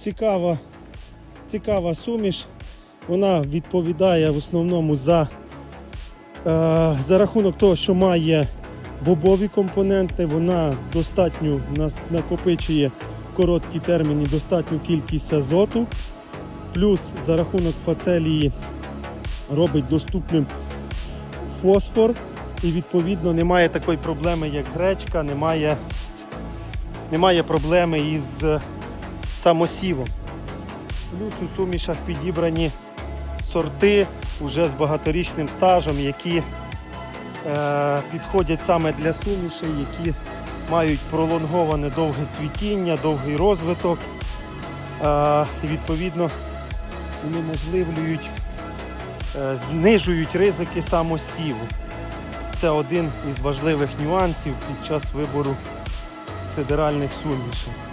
цікава, цікава суміш. Вона відповідає в основному за, е, за рахунок того, що має бобові компоненти, вона достатньо накопичує короткі терміни достатню кількість азоту. Плюс за рахунок фацелії робить доступним фосфор і відповідно немає такої проблеми, як гречка, немає, немає проблеми із самосівом. Плюс у сумішах підібрані сорти вже з багаторічним стажем, які е, підходять саме для сумішей, які мають пролонговане довге цвітіння, довгий розвиток. Е, і відповідно унеможливлюють, е, знижують ризики самосіву. Це один із важливих нюансів під час вибору федеральних сумішей.